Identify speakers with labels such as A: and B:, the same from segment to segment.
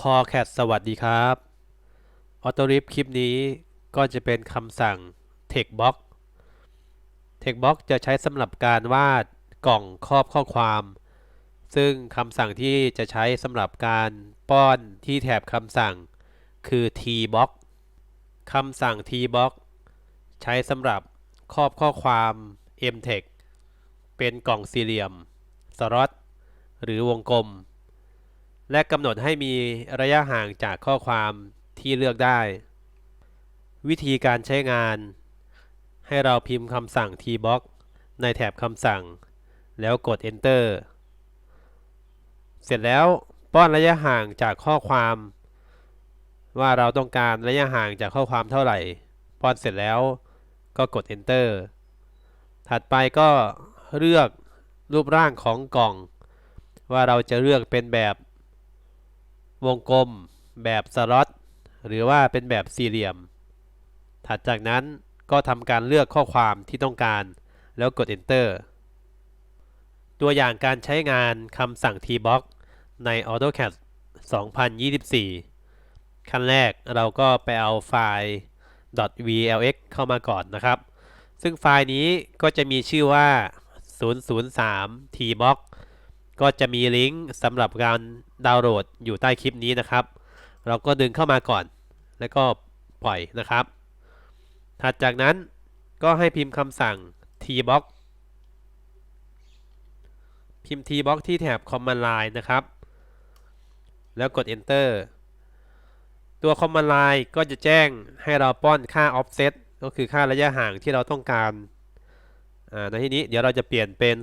A: คอแคทสวัสดีครับออโตริฟคลิปนี้ก็จะเป็นคำสั่ง textbox textbox จะใช้สำหรับการวาดกล่องครอบข้อความ ซึ่งคำสั่งที่จะใช้สำหรับการป้อนที่แถบคำสั่ง คือ tbox คำสั่ง tbox ใช้สำหรับครอบข้อความ mtext เป็นกล่องสี่เหลี่ยม สล็อต หรือวงกลม และกำหนดให้มีระยะห่างจากข้อความที่เลือกได้ วิธีการใช้งาน ให้เราพิมพ์คำสั่ง tbox ในแถบคำสั่ง แล้วกด enter เสร็จแล้วป้อนระยะห่างจากข้อความ ว่าเราต้องการระยะห่างจากข้อความเท่าไหร่ ป้อนเสร็จแล้วก็กด enter ถัดไปก็เลือกรูปร่างของกล่อง ว่าเราจะเลือกเป็นแบบ วงกลม แบบสล็อตหรือว่าเป็นแบบสี่เหลี่ยม ถัดจากนั้นก็ทำการเลือกข้อความที่ต้องการ แล้วกด enter ตัวอย่างการใช้งานคำสั่ง tbox ใน AutoCAD 2024 ขั้นแรกเราก็ไปเอาไฟล์ .vlx เข้ามาก่อนนะครับ ซึ่งไฟล์นี้ก็จะมีชื่อว่า 003 tbox ก็จะมีลิงก์สำหรับการดาวน์โหลดอยู่ใต้คลิปนี้นะครับ เราก็ดึงเข้ามาก่อน แล้วก็ปล่อยนะครับ ถัดจากนั้นก็ให้พิมพ์คำสั่ง tbox พิมพ์ tbox ที่แถบ command line นะครับ แล้วกด enter ตัว command line ก็จะแจ้งให้เราป้อนค่า offset ก็คือค่าระยะห่างที่เราต้องการในที่นี้เดี๋ยวเราจะเปลี่ยนเป็น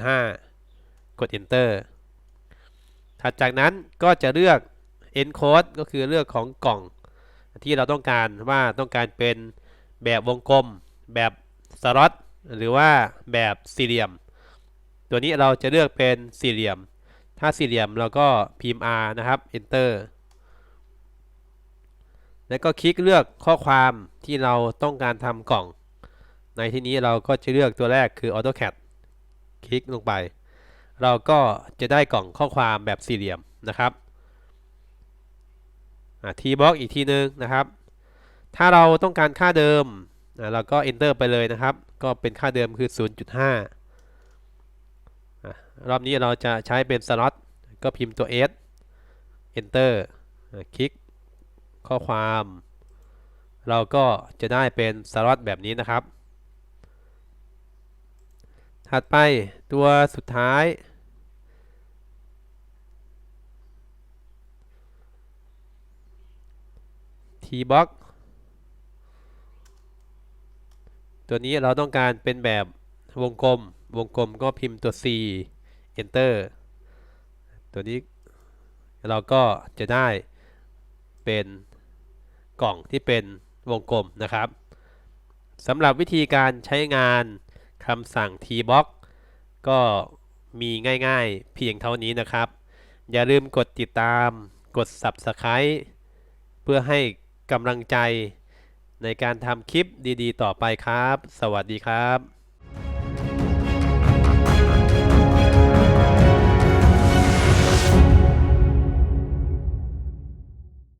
A: 0.5 กด enter ถัดจากนั้นก็จะเลือก encode ก็คือเลือกของกล่อง ที่เราต้องการว่าต้องการเป็นแบบวงกลม แบบสล็อตหรือว่าแบบสี่เหลี่ยม ตัวนี้เราจะเลือกเป็นสี่เหลี่ยม ถ้าสี่เหลี่ยมเราก็พิมพ์ R นะครับ enter แล้วก็คลิกเลือกข้อความที่เราต้องการทำกล่อง ในที่นี้เราก็จะเลือกตัวแรกคือ AutoCAD คลิกลงไป เราก็จะได้กล่องข้อความแบบสี่เหลี่ยมนะครับทีบล็อกอีกทีนึงนะครับ ถ้าเราต้องการค่าเดิมเราก็ enter ไปเลยนะครับ ก็เป็นค่าเดิมคือ 0.5 รอบนี้เราจะใช้เป็นสล็อตก็พิมพ์ตัว S enter คลิกข้อความ เราก็จะได้เป็นสล็อตแบบนี้นะครับ ถัดไปตัวสุดท้าย tbox ตัวนี้เราต้องการเป็นแบบวงกลม วงกลมก็พิมพ์ตัว c enter ตัวนี้เราก็จะได้เป็นกล่องที่เป็นวงกลมนะครับสำหรับวิธีการใช้งาน คำสั่ง tbox ก็มีง่ายๆ เพียงเท่านี้นะครับ อย่าลืมกดติดตาม กด subscribe เพื่อให้กำลังใจในการทำคลิปดีๆ ต่อไปครับ สวัสดีครับ